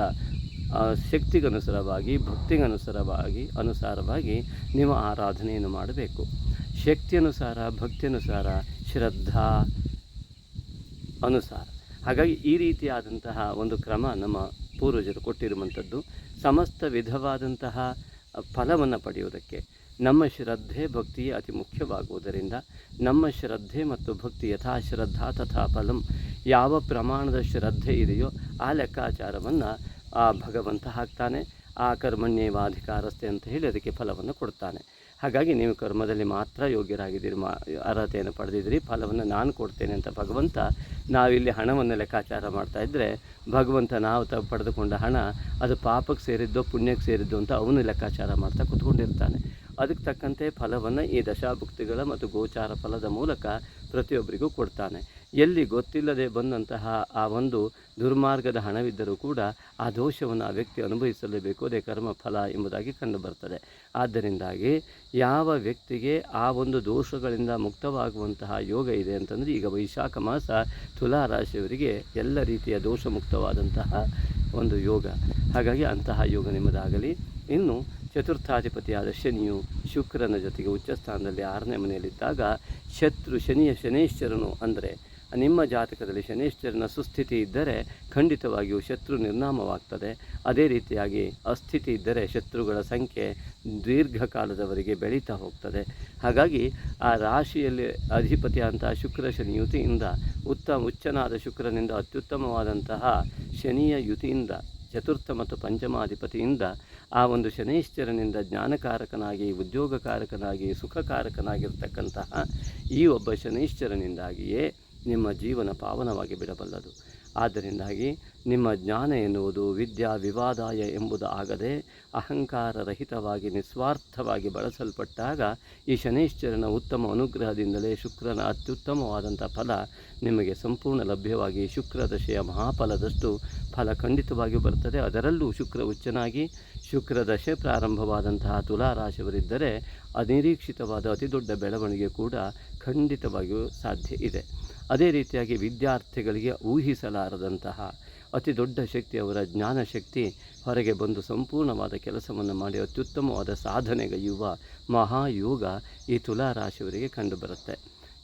ಶಕ್ತಿಗನುಸಾರವಾಗಿ, ಭಕ್ತಿಗನುಸಾರವಾಗಿ, ಅನುಸಾರವಾಗಿ ನೀವು ಆರಾಧನೆಯನ್ನು ಮಾಡಬೇಕು. ಶಕ್ತಿಯನುಸಾರ, ಭಕ್ತಿಯನುಸಾರ, ಶ್ರದ್ಧಾ ಅನುಸಾರ. ಹಾಗಾಗಿ ಈ ರೀತಿಯಾದಂತಹ ಒಂದು ಕ್ರಮ ನಮ್ಮ ಪೂರ್ವಜರು ಕೊಟ್ಟಿರುವಂಥದ್ದು ಸಮಸ್ತ ವಿಧವಾದಂತಹ ಫಲವನ್ನು ಪಡೆಯುವುದಕ್ಕೆ. ನಮ್ಮ ಶ್ರದ್ಧೆ ಭಕ್ತಿಯೇ ಅತಿ ಮುಖ್ಯವಾಗುವುದರಿಂದ ನಮ್ಮ ಶ್ರದ್ಧೆ ಮತ್ತು ಭಕ್ತಿ ಯಥಾ ಶ್ರದ್ಧಾ ತಥಾ ಫಲಂ ಯಾವ ಪ್ರಮಾಣದ ಶ್ರದ್ಧೆ ಇದೆಯೋ ಆ ಲೆಕ್ಕಾಚಾರವನ್ನು ಆ ಭಗವಂತ ಹಾಕ್ತಾನೆ, ಆ ಕರ್ಮಣ್ಯೇವಾಧಿಕಾರಸ್ಥೆ ಅಂತ ಹೇಳಿ ಅದಕ್ಕೆ ಫಲವನ್ನು ಕೊಡ್ತಾನೆ. ಹಾಗಾಗಿ ನೀವು ಕರ್ಮದಲ್ಲಿ ಮಾತ್ರ ಯೋಗ್ಯರಾಗಿದ್ದೀರಿ, ಮಾ, ಅರ್ಹತೆಯನ್ನು ಪಡೆದಿದ್ದೀರಿ, ಫಲವನ್ನು ನಾನು ಕೊಡ್ತೇನೆ ಅಂತ ಭಗವಂತ ನಾವಿಲ್ಲಿ ಹಣವನ್ನು ಲೆಕ್ಕಾಚಾರ ಮಾಡ್ತಾ ಇದ್ದರೆ ಭಗವಂತ ನಾವು ತ, ಪಡೆದುಕೊಂಡ ಹಣ ಅದು ಪಾಪಕ್ಕೆ ಸೇರಿದ್ದೋ, ಪುಣ್ಯಕ್ಕೆ ಸೇರಿದ್ದೋ ಅಂತ ಅವನು ಲೆಕ್ಕಾಚಾರ ಮಾಡ್ತಾ ಕೂತ್ಕೊಂಡಿರ್ತಾನೆ. ಅದಕ್ಕೆ ತಕ್ಕಂತೆ ಫಲವನ್ನು ಈ ದಶಾಭುಕ್ತಿಗಳ ಮತ್ತು ಗೋಚಾರ ಫಲದ ಮೂಲಕ ಪ್ರತಿಯೊಬ್ಬರಿಗೂ ಕೊಡ್ತಾನೆ. ಎಲ್ಲಿ ಗೊತ್ತಿಲ್ಲದೆ ಬಂದಂತಹ ಆ ಒಂದು ದುರ್ಮಾರ್ಗದ ಹಣವಿದ್ದರೂ ಕೂಡ ಆ ದೋಷವನ್ನು ಆ ವ್ಯಕ್ತಿ ಅನುಭವಿಸಲೇಬೇಕು, ಅದೇ ಕರ್ಮ ಫಲ ಎಂಬುದಾಗಿ ಕಂಡುಬರುತ್ತದೆ ಆದ್ದರಿಂದಾಗಿ ಯಾವ ವ್ಯಕ್ತಿಗೆ ಆ ಒಂದು ದೋಷಗಳಿಂದ ಮುಕ್ತವಾಗುವಂತಹ ಯೋಗ ಇದೆ ಅಂತಂದರೆ ಈಗ ವೈಶಾಖ ಮಾಸ ತುಲಾ ರಾಶಿಯವರಿಗೆ ಎಲ್ಲ ರೀತಿಯ ದೋಷ ಮುಕ್ತವಾದಂತಹ ಒಂದು ಯೋಗ. ಹಾಗಾಗಿ ಅಂತಹ ಯೋಗ ನಿಮ್ಮದಾಗಲಿ. ಇನ್ನು ಚತುರ್ಥಾಧಿಪತಿಯಾದ ಶನಿಯು ಶುಕ್ರನ ಜೊತೆಗೆ ಉಚ್ಚಸ್ಥಾನದಲ್ಲಿ ಆರನೇ ಮನೆಯಲ್ಲಿದ್ದಾಗ ಶತ್ರು ಶನಿಯ ಶನೇಶ್ವರನು ಅಂದರೆ ನಿಮ್ಮ ಜಾತಕದಲ್ಲಿ ಶನೇಶ್ವರನ ಸುಸ್ಥಿತಿ ಇದ್ದರೆ ಖಂಡಿತವಾಗಿಯೂ ಶತ್ರು ನಿರ್ನಾಮವಾಗ್ತದೆ. ಅದೇ ರೀತಿಯಾಗಿ ಅಸ್ಥಿತಿ ಇದ್ದರೆ ಶತ್ರುಗಳ ಸಂಖ್ಯೆ ದೀರ್ಘಕಾಲದವರೆಗೆ ಬೆಳೀತಾ ಹೋಗ್ತದೆ. ಹಾಗಾಗಿ ಆ ರಾಶಿಯಲ್ಲಿ ಅಧಿಪತಿಯಾದಂತಹ ಶುಕ್ರ ಶನಿ ಯುತಿಯಿಂದ, ಉತ್ತಮ ಉಚ್ಚನಾದ ಶುಕ್ರನಿಂದ, ಅತ್ಯುತ್ತಮವಾದಂತಹ ಶನಿಯ ಯುತಿಯಿಂದ, ಚತುರ್ಥ ಮತ್ತು ಪಂಚಮಾಧಿಪತಿಯಿಂದ ಆ ಒಂದು ಶನೈಶ್ಚರನಿಂದ ಜ್ಞಾನಕಾರಕನಾಗಿ, ಉದ್ಯೋಗಕಾರಕನಾಗಿ, ಸುಖಕಾರಕನಾಗಿರ್ತಕ್ಕಂತಹ ಈ ಒಬ್ಬ ಶನೈಶ್ಚರನಿಂದಾಗಿಯೇ ನಿಮ್ಮ ಜೀವನ ಪಾವನವಾಗಿ ಬಿಡಬಲ್ಲದು. ಆದ್ದರಿಂದಾಗಿ ನಿಮ್ಮ ಜ್ಞಾನ ಎನ್ನುವುದು ವಿದ್ಯಾ ವಿವಾದಾಯ ಎಂಬುದು ಆಗದೆ ಅಹಂಕಾರರಹಿತವಾಗಿ ನಿಸ್ವಾರ್ಥವಾಗಿ ಬಳಸಲ್ಪಟ್ಟಾಗ ಈ ಶನೈಶ್ಚರನ ಉತ್ತಮ ಅನುಗ್ರಹದಿಂದಲೇ ಶುಕ್ರನ ಅತ್ಯುತ್ತಮವಾದಂಥ ಫಲ ನಿಮಗೆ ಸಂಪೂರ್ಣ ಲಭ್ಯವಾಗಿ ಶುಕ್ರದಶೆಯ ಮಹಾಫಲದಷ್ಟು ಫಲ ಖಂಡಿತವಾಗಿಯೂ ಬರ್ತದೆ ಅದರಲ್ಲೂ ಶುಕ್ರ ಉಚ್ಚನಾಗಿ ಶುಕ್ರದಶೆ ಪ್ರಾರಂಭವಾದಂತಹ ತುಲಾರಾಶಿಯವರಿದ್ದರೆ ಅನಿರೀಕ್ಷಿತವಾದ ಅತಿದೊಡ್ಡ ಬೆಳವಣಿಗೆ ಕೂಡ ಖಂಡಿತವಾಗಿಯೂ ಸಾಧ್ಯ ಇದೆ. ಅದೇ ರೀತಿಯಾಗಿ ವಿದ್ಯಾರ್ಥಿಗಳಿಗೆ ಊಹಿಸಲಾರದಂತಹ ಅತಿ ದೊಡ್ಡ ಶಕ್ತಿ, ಅವರ ಜ್ಞಾನ ಶಕ್ತಿ ಹೊರಗೆ ಬಂದು ಸಂಪೂರ್ಣವಾದ ಕೆಲಸವನ್ನು ಮಾಡಿ ಅತ್ಯುತ್ತಮವಾದ ಸಾಧನೆಗೈಯುವ ಮಹಾಯೋಗ ಈ ತುಲಾರಾಶಿಯವರಿಗೆ ಕಂಡುಬರುತ್ತೆ.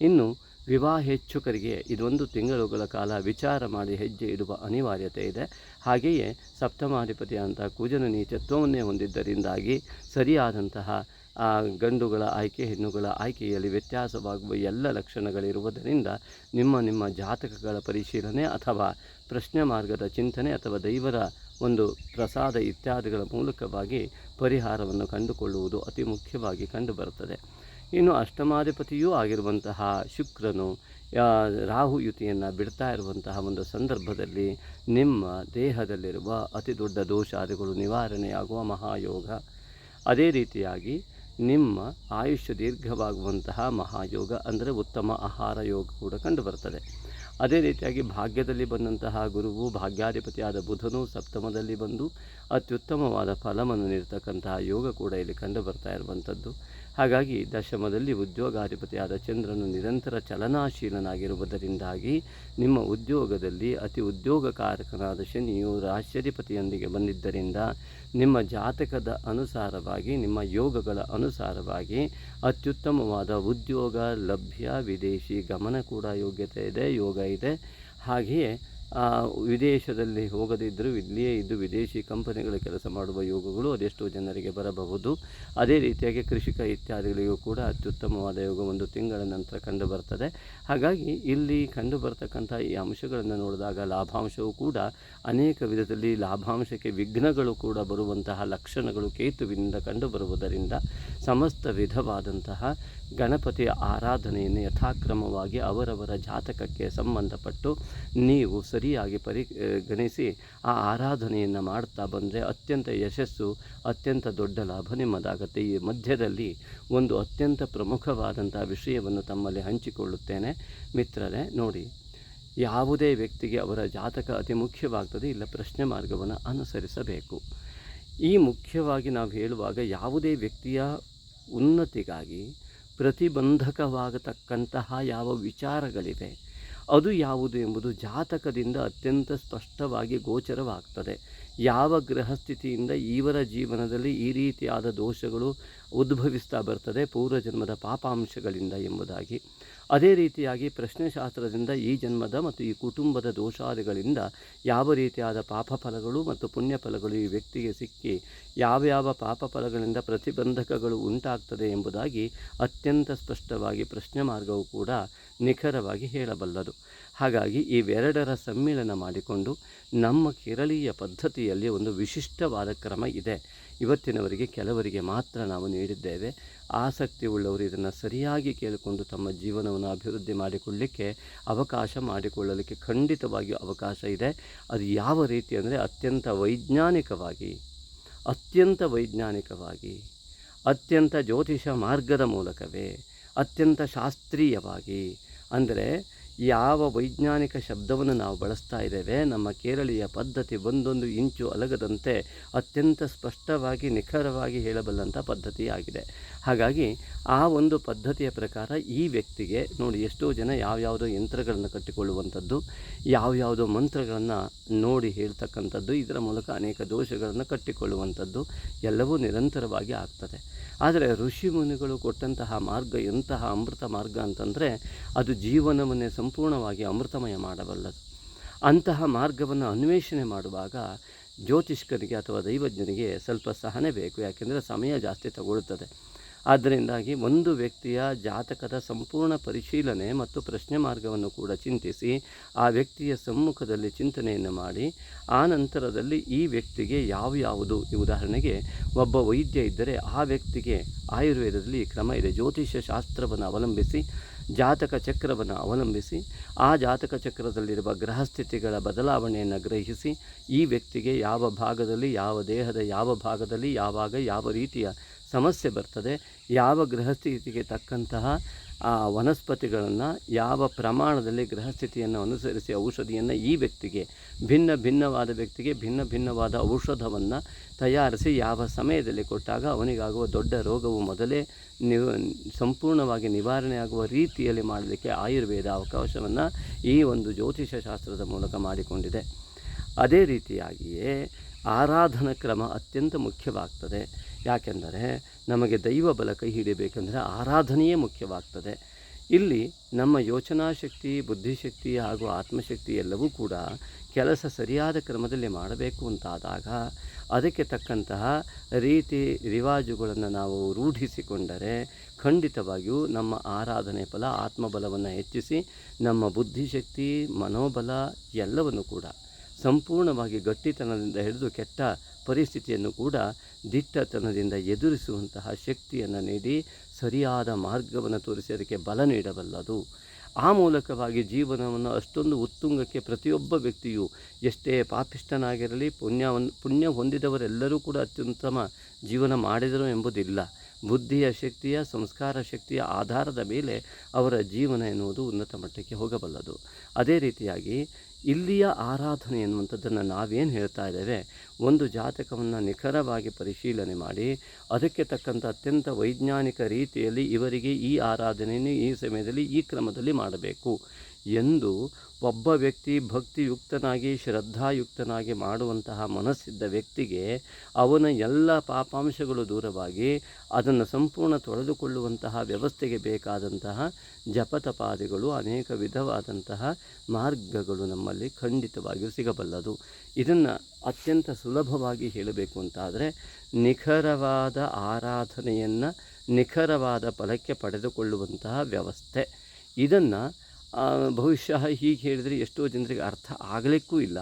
ಇನ್ನು ವಿವಾಹೇಚ್ಛುಕರಿಗೆ ಇದೊಂದು ತಿಂಗಳುಗಳ ಕಾಲ ವಿಚಾರ ಮಾಡಿ ಹೆಜ್ಜೆ ಇಡುವ ಅನಿವಾರ್ಯತೆ ಇದೆ. ಹಾಗೆಯೇ ಸಪ್ತಮಾಧಿಪತಿ ಅಂತ ಕುಜನ ನೀಚತ್ವವನ್ನೇ ಹೊಂದಿದ್ದರಿಂದಾಗಿ ಸರಿಯಾದಂತಹ ಗಂಡುಗಳ ಆಯ್ಕೆ ಹೆಣ್ಣುಗಳ ಆಯ್ಕೆಯಲ್ಲಿ ವ್ಯತ್ಯಾಸವಾಗುವ ಎಲ್ಲ ಲಕ್ಷಣಗಳಿರುವುದರಿಂದ ನಿಮ್ಮ ನಿಮ್ಮ ಜಾತಕಗಳ ಪರಿಶೀಲನೆ ಅಥವಾ ಪ್ರಶ್ನೆ ಮಾರ್ಗದ ಚಿಂತನೆ ಅಥವಾ ದೈವರ ಒಂದು ಪ್ರಸಾದ ಇತ್ಯಾದಿಗಳ ಮೂಲಕವಾಗಿ ಪರಿಹಾರವನ್ನು ಕಂಡುಕೊಳ್ಳುವುದು ಅತಿ ಮುಖ್ಯವಾಗಿ ಕಂಡುಬರುತ್ತದೆ. ಇನ್ನು ಅಷ್ಟಮಾಧಿಪತಿಯೂ ಆಗಿರುವಂತಹ ಶುಕ್ರನು ಆ, ರಾಹು ಯುತಿಯನ್ನು ಬಿಡ್ತಾ ಇರುವಂತಹ ಒಂದು ಸಂದರ್ಭದಲ್ಲಿ ನಿಮ್ಮ ದೇಹದಲ್ಲಿರುವ ಅತಿ ದೊಡ್ಡ ದೋಷಾದಿಗಳು ನಿವಾರಣೆಯಾಗುವ ಮಹಾಯೋಗ. ಅದೇ ರೀತಿಯಾಗಿ ನಿಮ್ಮ ಆಯುಷ್ಯ ದೀರ್ಘವಾಗುವಂತಹ ಮಹಾಯೋಗ ಅಂದರೆ ಉತ್ತಮ ಆಹಾರ ಯೋಗ ಕೂಡ ಕಂಡುಬರ್ತದೆ ಅದೇ ರೀತಿಯಾಗಿ ಭಾಗ್ಯದಲ್ಲಿ ಬಂದಂತಹ ಗುರುವು, ಭಾಗ್ಯಾಧಿಪತಿಯಾದ ಬುಧನು ಸಪ್ತಮದಲ್ಲಿ ಬಂದು ಅತ್ಯುತ್ತಮವಾದ ಫಲವನ್ನು ನೀಡತಕ್ಕಂತಹ ಯೋಗ ಕೂಡ ಇಲ್ಲಿ ಕಂಡು ಬರ್ತಾ ಇರುವಂಥದ್ದು. ಹಾಗಾಗಿ ದಶಮದಲ್ಲಿ ಉದ್ಯೋಗಾಧಿಪತಿಯಾದ ಚಂದ್ರನು ನಿರಂತರ ಚಲನಾಶೀಲನಾಗಿರುವುದರಿಂದಾಗಿ ನಿಮ್ಮ ಉದ್ಯೋಗದಲ್ಲಿ ಅತಿ ಉದ್ಯೋಗಕಾರಕನಾದ ಶನಿಯು ರಾಶ್ಯಾಧಿಪತಿಯೊಂದಿಗೆ ಬಂದಿದ್ದರಿಂದ ನಿಮ್ಮ ಜಾತಕದ ಅನುಸಾರವಾಗಿ, ನಿಮ್ಮ ಯೋಗಗಳ ಅನುಸಾರವಾಗಿ ಅತ್ಯುತ್ತಮವಾದ ಉದ್ಯೋಗ ಲಭ್ಯ, ವಿದೇಶಿ ಗಮನ ಕೂಡ ಯೋಗ್ಯತೆ ಇದೆ, ಯೋಗ ಇದೆ. ಹಾಗೆಯೇ ವಿದೇಶದಲ್ಲಿ ಹೋಗದಿದ್ದರೂ ಇಲ್ಲಿಯೇ ಇದ್ದು ವಿದೇಶಿ ಕಂಪನಿಗಳ ಕೆಲಸ ಮಾಡುವ ಯೋಗಗಳು ಅದೆಷ್ಟೋ ಜನರಿಗೆ ಬರಬಹುದು. ಅದೇ ರೀತಿಯಾಗಿ ಕೃಷಿಕ ಇತ್ಯಾದಿಗಳಿಗೂ ಕೂಡ ಅತ್ಯುತ್ತಮವಾದ ಯೋಗ ಒಂದು ತಿಂಗಳ ನಂತರ ಕಂಡು ಬರ್ತದೆ ಹಾಗಾಗಿ ಇಲ್ಲಿ ಕಂಡು ಈ ಅಂಶಗಳನ್ನು ನೋಡಿದಾಗ ಲಾಭಾಂಶವು ಕೂಡ ಅನೇಕ ವಿಧದಲ್ಲಿ ಲಾಭಾಂಶಕ್ಕೆ ವಿಘ್ನಗಳು ಕೂಡ ಬರುವಂತಹ ಲಕ್ಷಣಗಳು ಕೇತುವಿನಿಂದ ಕಂಡು ಬರುವುದರಿಂದ ಸಮಸ್ತ ವಿಧವಾದಂತಹ ಗಣಪತಿಯ ಆರಾಧನೆಯನ್ನು ಯಥಾಕ್ರಮವಾಗಿ ಅವರವರ ಜಾತಕಕ್ಕೆ ಸಂಬಂಧಪಟ್ಟು ನೀವು ಸರಿಯಾಗಿ ಪರಿಗಣಿಸಿ ಆ ಆರಾಧನೆಯನ್ನು ಮಾಡ್ತಾ ಬಂದರೆ ಅತ್ಯಂತ ಯಶಸ್ಸು, ಅತ್ಯಂತ ದೊಡ್ಡ ಲಾಭ ನಿಮ್ಮದಾಗುತ್ತೆ. ಈ ಮಧ್ಯದಲ್ಲಿ ಒಂದು ಅತ್ಯಂತ ಪ್ರಮುಖವಾದಂಥ ವಿಷಯವನ್ನು ತಮ್ಮಲ್ಲಿ ಹಂಚಿಕೊಳ್ಳುತ್ತೇನೆ. ಮಿತ್ರರೇ, ನೋಡಿ, ಯಾವುದೇ ವ್ಯಕ್ತಿಗೆ ಅವರ ಜಾತಕ ಅತಿ ಮುಖ್ಯವಾಗ್ತದೆ, ಇಲ್ಲ ಪ್ರಶ್ನೆ ಮಾರ್ಗವನ್ನು ಅನುಸರಿಸಬೇಕು. ಈ ಮುಖ್ಯವಾಗಿ ನಾವು ಹೇಳುವಾಗ ಯಾವುದೇ ವ್ಯಕ್ತಿಯ ಉನ್ನತಿಗಾಗಿ ಪ್ರತಿಬಂಧಕವಾಗತಕ್ಕಂತಹ ಯಾವ ವಿಚಾರಗಳಿವೆ, ಅದು ಯಾವುದು ಎಂಬುದು ಜಾತಕದಿಂದ ಅತ್ಯಂತ ಸ್ಪಷ್ಟವಾಗಿ ಗೋಚರವಾಗ್ತದೆ. ಯಾವ ಗ್ರಹಸ್ಥಿತಿಯಿಂದ ಇವರ ಜೀವನದಲ್ಲಿ ಈ ರೀತಿಯಾದ ದೋಷಗಳು ಉದ್ಭವಿಸ್ತಾ ಬರ್ತದೆ ಪೂರ್ವಜನ್ಮದ ಪಾಪಾಂಶಗಳಿಂದ ಎಂಬುದಾಗಿ. ಅದೇ ರೀತಿಯಾಗಿ ಪ್ರಶ್ನೆಶಾಸ್ತ್ರದಿಂದ ಈ ಜನ್ಮದ ಮತ್ತು ಈ ಕುಟುಂಬದ ದೋಷಾದಿಗಳಿಂದ ಯಾವ ರೀತಿಯಾದ ಪಾಪ ಫಲಗಳು ಮತ್ತು ಪುಣ್ಯ ಫಲಗಳು ಈ ವ್ಯಕ್ತಿಗೆ ಸಿಕ್ಕಿ ಯಾವ ಪಾಪ ಫಲಗಳಿಂದ ಪ್ರತಿಬಂಧಕಗಳು ಉಂಟಾಗ್ತದೆ ಎಂಬುದಾಗಿ ಅತ್ಯಂತ ಸ್ಪಷ್ಟವಾಗಿ ಪ್ರಶ್ನೆ ಮಾರ್ಗವು ಕೂಡ ನಿಖರವಾಗಿ ಹೇಳಬಲ್ಲದು. ಹಾಗಾಗಿ ಇವೆರಡರ ಸಮ್ಮಿಳನ ಮಾಡಿಕೊಂಡು ನಮ್ಮ ಕೇರಳೀಯ ಪದ್ಧತಿಯಲ್ಲಿ ಒಂದು ವಿಶಿಷ್ಟವಾದ ಕ್ರಮ ಇದೆ. ಇವತ್ತಿನವರಿಗೆ, ಕೆಲವರಿಗೆ ಮಾತ್ರ ನಾವು ನೀಡಿದ್ದೇವೆ. ಆಸಕ್ತಿ ಉಳ್ಳವರು ಇದನ್ನು ಸರಿಯಾಗಿ ಕೇಳಿಕೊಂಡು ತಮ್ಮ ಜೀವನವನ್ನು ಅಭಿವೃದ್ಧಿ ಮಾಡಿಕೊಳ್ಳಲಿಕ್ಕೆ ಅವಕಾಶ ಮಾಡಿಕೊಳ್ಳಲಿಕ್ಕೆ ಖಂಡಿತವಾಗಿಯೂ ಅವಕಾಶ ಇದೆ. ಅದು ಯಾವ ರೀತಿ ಅಂದರೆ ಅತ್ಯಂತ ವೈಜ್ಞಾನಿಕವಾಗಿ ಅತ್ಯಂತ ವೈಜ್ಞಾನಿಕವಾಗಿ, ಅತ್ಯಂತ ಜ್ಯೋತಿಷ ಮಾರ್ಗದ ಮೂಲಕವೇ, ಅತ್ಯಂತ ಶಾಸ್ತ್ರೀಯವಾಗಿ ಅಂದರೆ ಯಾವ ವೈಜ್ಞಾನಿಕ ಶಬ್ದವನ್ನು ನಾವು ಬಳಸ್ತಾ ಇದ್ದೇವೆ, ನಮ್ಮ ಕೇರಳೀಯ ಪದ್ಧತಿ ಒಂದೊಂದು ಇಂಚು ಅಲಗದಂತೆ ಅತ್ಯಂತ ಸ್ಪಷ್ಟವಾಗಿ, ನಿಖರವಾಗಿ ಹೇಳಬಲ್ಲಂಥ ಪದ್ಧತಿಯಾಗಿದೆ. ಹಾಗಾಗಿ ಆ ಒಂದು ಪದ್ಧತಿಯ ಪ್ರಕಾರ ಈ ವ್ಯಕ್ತಿಗೆ ನೋಡಿ ಎಷ್ಟೋ ಜನ ಯಾವ್ಯಾವುದೋ ಯಂತ್ರಗಳನ್ನು ಕಟ್ಟಿಕೊಳ್ಳುವಂಥದ್ದು, ಯಾವ್ಯಾವುದೋ ಮಂತ್ರಗಳನ್ನು ನೋಡಿ ಹೇಳ್ತಕ್ಕಂಥದ್ದು, ಇದರ ಮೂಲಕ ಅನೇಕ ದೋಷಗಳನ್ನು ಕಟ್ಟಿಕೊಳ್ಳುವಂಥದ್ದು ಎಲ್ಲವೂ ನಿರಂತರವಾಗಿ ಆಗ್ತದೆ. ಆದರೆ ಋಷಿ ಮುನಿಗಳು ಕೊಟ್ಟಂತಹ ಮಾರ್ಗ ಎಂತಹ ಅಮೃತ ಮಾರ್ಗ ಅಂತಂದರೆ ಅದು ಜೀವನವನ್ನೇ ಸಂಪೂರ್ಣವಾಗಿ ಅಮೃತಮಯ ಮಾಡಬಲ್ಲದು. ಅಂತಹ ಮಾರ್ಗವನ್ನು ಅನ್ವೇಷಣೆ ಮಾಡುವಾಗ ಜ್ಯೋತಿಷ್ಕರಿಗೆ ಅಥವಾ ದೈವಜ್ಞನಿಗೆ ಸ್ವಲ್ಪ ಸಹನೆ ಬೇಕು, ಯಾಕೆಂದರೆ ಸಮಯ ಜಾಸ್ತಿ ತಗೊಳ್ಳುತ್ತದೆ ಆದ್ದರಿಂದಾಗಿ ಒಂದು ವ್ಯಕ್ತಿಯ ಜಾತಕದ ಸಂಪೂರ್ಣ ಪರಿಶೀಲನೆ ಮತ್ತು ಪ್ರಶ್ನೆ ಮಾರ್ಗವನ್ನು ಕೂಡ ಚಿಂತಿಸಿ ಆ ವ್ಯಕ್ತಿಯ ಸಮ್ಮುಖದಲ್ಲಿ ಚಿಂತನೆಯನ್ನು ಮಾಡಿ, ಆ ನಂತರದಲ್ಲಿ ಈ ವ್ಯಕ್ತಿಗೆ ಯಾವ ಯಾವುದು? ಉದಾಹರಣೆಗೆ ಒಬ್ಬ ವೈದ್ಯ ಇದ್ದರೆ ಆ ವ್ಯಕ್ತಿಗೆ ಆಯುರ್ವೇದದಲ್ಲಿ ಕ್ರಮ ಇದೆ. ಜ್ಯೋತಿಷ್ಯ ಶಾಸ್ತ್ರವನ್ನು ಅವಲಂಬಿಸಿ, ಜಾತಕ ಚಕ್ರವನ್ನು ಅವಲಂಬಿಸಿ, ಆ ಜಾತಕ ಚಕ್ರದಲ್ಲಿರುವ ಗ್ರಹಸ್ಥಿತಿಗಳ ಬದಲಾವಣೆಯನ್ನು ಗ್ರಹಿಸಿ, ಈ ವ್ಯಕ್ತಿಗೆ ಯಾವ ಭಾಗದಲ್ಲಿ, ಯಾವ ದೇಹದ ಯಾವ ಭಾಗದಲ್ಲಿ, ಯಾವಾಗ ಯಾವ ರೀತಿಯ ಸಮಸ್ಯೆ ಬರ್ತದೆ. ಯಾವ ಗೃಹಸ್ಥಿತಿಗೆ ತಕ್ಕಂತಹ ಆ ವನಸ್ಪತಿಗಳನ್ನು, ಯಾವ ಪ್ರಮಾಣದಲ್ಲಿ ಗೃಹಸ್ಥಿತಿಯನ್ನು ಅನುಸರಿಸಿ ಔಷಧಿಯನ್ನು ಈ ವ್ಯಕ್ತಿಗೆ, ಭಿನ್ನ ಭಿನ್ನವಾದ ವ್ಯಕ್ತಿಗೆ ಭಿನ್ನ ಭಿನ್ನವಾದ ಔಷಧವನ್ನು ತಯಾರಿಸಿ ಯಾವ ಸಮಯದಲ್ಲಿ ಕೊಟ್ಟಾಗ ಅವನಿಗಾಗುವ ದೊಡ್ಡ ರೋಗವು ಮೊದಲೇ ನಿವ್ ಸಂಪೂರ್ಣವಾಗಿ ನಿವಾರಣೆಯಾಗುವ ರೀತಿಯಲ್ಲಿ ಮಾಡಲಿಕ್ಕೆ ಆಯುರ್ವೇದ ಅವಕಾಶವನ್ನು ಈ ಒಂದು ಜ್ಯೋತಿಷ ಶಾಸ್ತ್ರದ ಮೂಲಕ ಮಾಡಿಕೊಂಡಿದೆ. ಅದೇ ರೀತಿಯಾಗಿಯೇ ಆರಾಧನಾ ಕ್ರಮ ಅತ್ಯಂತ ಮುಖ್ಯವಾಗ್ತದೆ. ಯಾಕೆಂದರೆ ನಮಗೆ ದೈವ ಬಲ ಕೈ ಹಿಡಿಬೇಕೆಂದರೆ ಆರಾಧನೆಯೇ ಮುಖ್ಯವಾಗ್ತದೆ. ಇಲ್ಲಿ ನಮ್ಮ ಯೋಚನಾ ಶಕ್ತಿ ಬುದ್ಧಿಶಕ್ತಿ ಹಾಗೂ ಆತ್ಮಶಕ್ತಿ ಎಲ್ಲವೂ ಕೂಡ ಕೆಲಸ ಸರಿಯಾದ ಕ್ರಮದಲ್ಲಿ ಮಾಡಬೇಕು ಅಂತಾದಾಗ ಅದಕ್ಕೆ ತಕ್ಕಂತಹ ರೀತಿ ರಿವಾಜುಗಳನ್ನು ನಾವು ರೂಢಿಸಿಕೊಂಡರೆ ಖಂಡಿತವಾಗಿಯೂ ನಮ್ಮ ಆರಾಧನೆ ಫಲ, ಆತ್ಮಬಲವನ್ನು ಹೆಚ್ಚಿಸಿ ನಮ್ಮ ಬುದ್ಧಿಶಕ್ತಿ, ಮನೋಬಲ ಎಲ್ಲವನ್ನು ಕೂಡ ಸಂಪೂರ್ಣವಾಗಿ ಗಟ್ಟಿತನದಿಂದ ಹಿಡಿದು ಕೆಟ್ಟ ಪರಿಸ್ಥಿತಿಯನ್ನು ಕೂಡ ದಿಟ್ಟತನದಿಂದ ಎದುರಿಸುವಂತಹ ಶಕ್ತಿಯನ್ನು ನೀಡಿ ಸರಿಯಾದ ಮಾರ್ಗವನ್ನು ತೋರಿಸಿ ಅದಕ್ಕೆ ಬಲ ನೀಡಬಲ್ಲದು ಆ ಮೂಲಕವಾಗಿ ಜೀವನವನ್ನು ಅಷ್ಟೊಂದು ಉತ್ತುಂಗಕ್ಕೆ ಪ್ರತಿಯೊಬ್ಬ ವ್ಯಕ್ತಿಯು ಎಷ್ಟೇ ಪಾಪಿಷ್ಟನಾಗಿರಲಿ ಪುಣ್ಯವನ್ನು ಪುಣ್ಯ ಹೊಂದಿದವರೆಲ್ಲರೂ ಕೂಡ ಅತ್ಯುತ್ತಮ ಜೀವನ ಮಾಡಿದರು ಎಂಬುದಿಲ್ಲ. ಬುದ್ಧಿಯ ಶಕ್ತಿಯ, ಸಂಸ್ಕಾರ ಶಕ್ತಿಯ ಆಧಾರದ ಮೇಲೆ ಅವರ ಜೀವನ ಎನ್ನುವುದು ಉನ್ನತ ಮಟ್ಟಕ್ಕೆ ಹೋಗಬಲ್ಲದು. ಅದೇ ರೀತಿಯಾಗಿ ಇಲ್ಲಿಯ ಆರಾಧನೆ ಎನ್ನುವಂಥದ್ದನ್ನು ನಾವೇನು ಹೇಳ್ತಾ ಇದ್ದೇವೆ? ಒಂದು ಜಾತಕವನ್ನು ನಿಖರವಾಗಿ ಪರಿಶೀಲನೆ ಮಾಡಿ, ಅದಕ್ಕೆ ತಕ್ಕಂಥ ಅತ್ಯಂತ ವೈಜ್ಞಾನಿಕ ರೀತಿಯಲ್ಲಿ ಇವರಿಗೆ ಈ ಆರಾಧನೆಯನ್ನು ಈ ಸಮಯದಲ್ಲಿ ಈ ಕ್ರಮದಲ್ಲಿ ಮಾಡಬೇಕು ಎಂದು ಒಬ್ಬ ವ್ಯಕ್ತಿ ಭಕ್ತಿಯುಕ್ತನಾಗಿ, ಶ್ರದ್ಧಾಯುಕ್ತನಾಗಿ ಮಾಡುವಂತಹ ಮನಸ್ಸಿದ್ದ ವ್ಯಕ್ತಿಗೆ ಅವನ ಎಲ್ಲ ಪಾಪಾಂಶಗಳು ದೂರವಾಗಿ, ಅದನ್ನು ಸಂಪೂರ್ಣ ತೊಳೆದುಕೊಳ್ಳುವಂತಹ ವ್ಯವಸ್ಥೆಗೆ ಬೇಕಾದಂತಹ ಜಪತಪಾದಿಗಳು, ಅನೇಕ ವಿಧವಾದಂತಹ ಮಾರ್ಗಗಳು ನಮ್ಮಲ್ಲಿ ಖಂಡಿತವಾಗಿಯೂ ಸಿಗಬಲ್ಲದು. ಇದನ್ನು ಅತ್ಯಂತ ಸುಲಭವಾಗಿ ಹೇಳಬೇಕು ಅಂತಾದರೆ, ನಿಖರವಾದ ಆರಾಧನೆಯನ್ನು ನಿಖರವಾದ ಫಲಕ್ಕೆ ಪಡೆದುಕೊಳ್ಳುವಂತಹ ವ್ಯವಸ್ಥೆ. ಇದನ್ನು ಬಹುಶಃ ಹೀಗೆ ಹೇಳಿದರೆ ಎಷ್ಟೋ ಜನರಿಗೆ ಅರ್ಥ ಆಗಲಿಕ್ಕೂ ಇಲ್ಲ.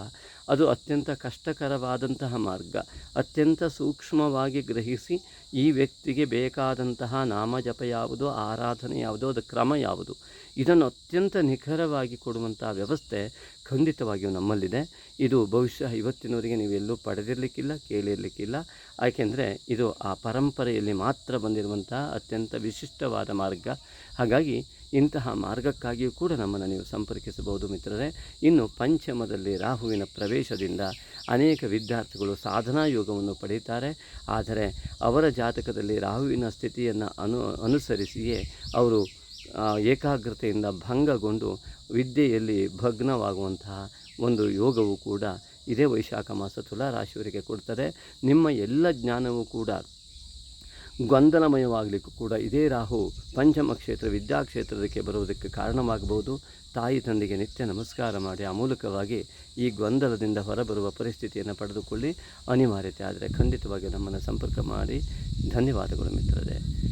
ಅದು ಅತ್ಯಂತ ಕಷ್ಟಕರವಾದಂತಹ ಮಾರ್ಗ. ಅತ್ಯಂತ ಸೂಕ್ಷ್ಮವಾಗಿ ಗ್ರಹಿಸಿ ಈ ವ್ಯಕ್ತಿಗೆ ಬೇಕಾದಂತಹ ನಾಮಜಪ ಯಾವುದು, ಆರಾಧನೆ ಯಾವುದು, ಅದು ಕ್ರಮ ಯಾವುದು? ಇದನ್ನು ಅತ್ಯಂತ ನಿಖರವಾಗಿ ಕೊಡುವಂಥ ವ್ಯವಸ್ಥೆ ಖಂಡಿತವಾಗಿಯೂ ನಮ್ಮಲ್ಲಿದೆ. ಇದು ಬಹುಶಃ ಇವತ್ತಿನವರೆಗೆ ಎಲ್ಲೂ ಪಡೆದಿರಲಿಕ್ಕಿಲ್ಲ, ಕೇಳಿರಲಿಕ್ಕಿಲ್ಲ. ಯಾಕೆಂದರೆ ಇದು ಆ ಪರಂಪರೆಯಲ್ಲಿ ಮಾತ್ರ ಬಂದಿರುವಂತಹ ಅತ್ಯಂತ ವಿಶಿಷ್ಟವಾದ ಮಾರ್ಗ. ಹಾಗಾಗಿ ಇಂತಹ ಮಾರ್ಗಕ್ಕಾಗಿಯೂ ಕೂಡ ನಮ್ಮನ್ನು ನೀವು ಸಂಪರ್ಕಿಸಬಹುದು ಮಿತ್ರರೇ. ಇನ್ನು ಪಂಚಮದಲ್ಲಿ ರಾಹುವಿನ ಪ್ರವೇಶದಿಂದ ಅನೇಕ ವಿದ್ಯಾರ್ಥಿಗಳು ಸಾಧನಾ ಯೋಗವನ್ನು ಪಡೆಯುತ್ತಾರೆ ಆದರೆ ಅವರ ಜಾತಕದಲ್ಲಿ ರಾಹುವಿನ ಸ್ಥಿತಿಯನ್ನು ಅನು, ಅನುಸರಿಸಿಯೇ ಅವರು ಏಕಾಗ್ರತೆಯಿಂದ ಭಂಗಗೊಂಡು ವಿದ್ಯೆಯಲ್ಲಿ ಭಗ್ನವಾಗುವಂತಹ ಒಂದು ಯೋಗವು ಕೂಡ ಇದೇ ವೈಶಾಖ ಮಾಸ ತುಲಾ ರಾಶಿಯವರಿಗೆ ಕೊಡ್ತದೆ. ನಿಮ್ಮ ಎಲ್ಲ ಜ್ಞಾನವೂ ಕೂಡ ಗೊಂದಲಮಯವಾಗಲಿಕ್ಕೂ ಕೂಡ ಇದೇ ರಾಹು ಪಂಚಮ ಕ್ಷೇತ್ರ ವಿದ್ಯಾಕ್ಷೇತ್ರದಕ್ಕೆ ಬರುವುದಕ್ಕೆ ಕಾರಣವಾಗಬಹುದು. ತಾಯಿ ತಂದೆಗೆ ನಿತ್ಯ ನಮಸ್ಕಾರ ಮಾಡಿ ಆ ಮೂಲಕವಾಗಿ ಈ ಗೊಂದಲದಿಂದ ಹೊರಬರುವ ಪರಿಸ್ಥಿತಿಯನ್ನು ಪಡೆದುಕೊಳ್ಳಿ. ಅನಿವಾರ್ಯತೆ ಆದರೆ ಖಂಡಿತವಾಗಿ ನಮ್ಮನ್ನು ಸಂಪರ್ಕ ಮಾಡಿ. ಧನ್ಯವಾದಗಳು ಮಿತ್ರರೇ.